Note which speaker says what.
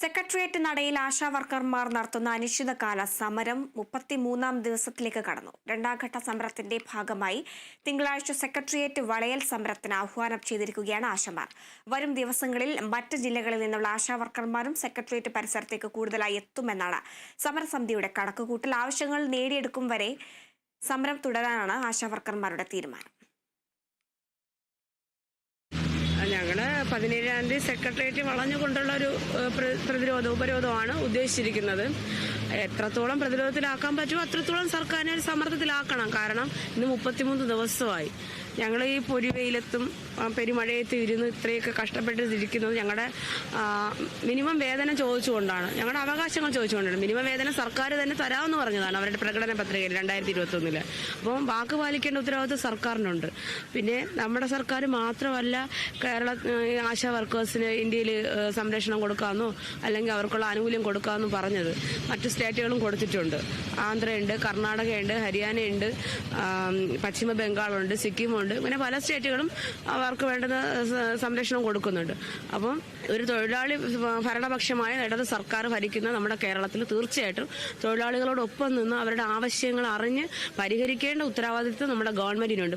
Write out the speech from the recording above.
Speaker 1: Secretariat നടയിൽ ആശാ വർക്കർമാർ നടത്തുന്ന അനിശ്ചിതകാല സമരം മുപ്പത്തിമൂന്നാം ദിവസത്തിലേക്ക് കടന്നു. രണ്ടാംഘട്ട സമരത്തിന്റെ ഭാഗമായി തിങ്കളാഴ്ച സെക്രട്ടേറിയറ്റ് വളയൽ സമരത്തിന് ആഹ്വാനം ചെയ്തിരിക്കുകയാണ് ആശമാർ. വരും ദിവസങ്ങളിൽ മറ്റ് ജില്ലകളിൽ നിന്നുള്ള ആശാ വർക്കർമാരും സെക്രട്ടേറിയറ്റ് പരിസരത്തേക്ക് കൂടുതലായി എത്തുമെന്നാണ് സമരസമിതിയുടെ കണക്കുകൂട്ടൽ. ആവശ്യങ്ങൾ നേടിയെടുക്കും വരെ സമരം തുടരാനാണ് ആശാ വർക്കർമാരുടെ തീരുമാനം
Speaker 2: ഞങ്ങൾ പതിനേഴാം തീയതി സെക്രട്ടേറിയറ്റ് വളഞ്ഞുകൊണ്ടുള്ള ഒരു പ്രതിരോധ ഉപരോധമാണ് ഉദ്ദേശിച്ചിരിക്കുന്നത്. എത്രത്തോളം പ്രതിരോധത്തിലാക്കാൻ പറ്റുമോ അത്രത്തോളം സർക്കാരിനെ ഒരു സമ്മർദ്ദത്തിലാക്കണം. കാരണം ഇന്ന് മുപ്പത്തിമൂന്ന് ദിവസമായി ഞങ്ങൾ ഈ പൊരിവെയിലത്തും പെരുമഴയത്തും ഇരുന്ന് ഇത്രയൊക്കെ കഷ്ടപ്പെട്ടിരിക്കുന്നത് ഞങ്ങളുടെ മിനിമം വേതനം ചോദിച്ചുകൊണ്ടാണ്. ഞങ്ങളുടെ അവകാശങ്ങൾ ചോദിച്ചുകൊണ്ടാണ്. മിനിമം വേതനം സർക്കാർ തന്നെ തരാമെന്ന് പറഞ്ഞതാണ് അവരുടെ പ്രകടന പത്രികയിൽ രണ്ടായിരത്തി ഇരുപത്തി ഒന്നിൽ അപ്പം വാക്ക് പാലിക്കേണ്ട ഉത്തരവാദിത്വം സർക്കാരിനുണ്ട്. പിന്നെ നമ്മുടെ സർക്കാർ മാത്രമല്ല കേരള ആശാ വർക്കേഴ്സിന് ഇന്ത്യയിൽ സംരക്ഷണം കൊടുക്കാമെന്നോ അല്ലെങ്കിൽ അവർക്കുള്ള ആനുകൂല്യം കൊടുക്കാമെന്നും പറഞ്ഞത്. മറ്റു സ്റ്റേറ്റുകളും കൊടുത്തിട്ടുണ്ട്. ആന്ധ്രയുണ്ട് കർണാടകയുണ്ട് ഹരിയാനയുണ്ട് പശ്ചിമ ബംഗാളുണ്ട് സിക്കിമുണ്ട്. ഇങ്ങനെ പല സ്റ്റേറ്റുകളും അവർക്ക് വേണ്ടുന്ന സംരക്ഷണം കൊടുക്കുന്നുണ്ട്. അപ്പം ഒരു തൊഴിലാളി ഭരണപക്ഷമായ ഇടത് സർക്കാർ ഭരിക്കുന്ന നമ്മുടെ കേരളത്തിൽ തീർച്ചയായിട്ടും തൊഴിലാളികളോടൊപ്പം നിന്ന് അവരുടെ ആവശ്യങ്ങൾ അറിഞ്ഞ് പരിഹരിക്കേണ്ട ഉത്തരവാദിത്വം നമ്മുടെ ഗവൺമെന്റിനുണ്ട്.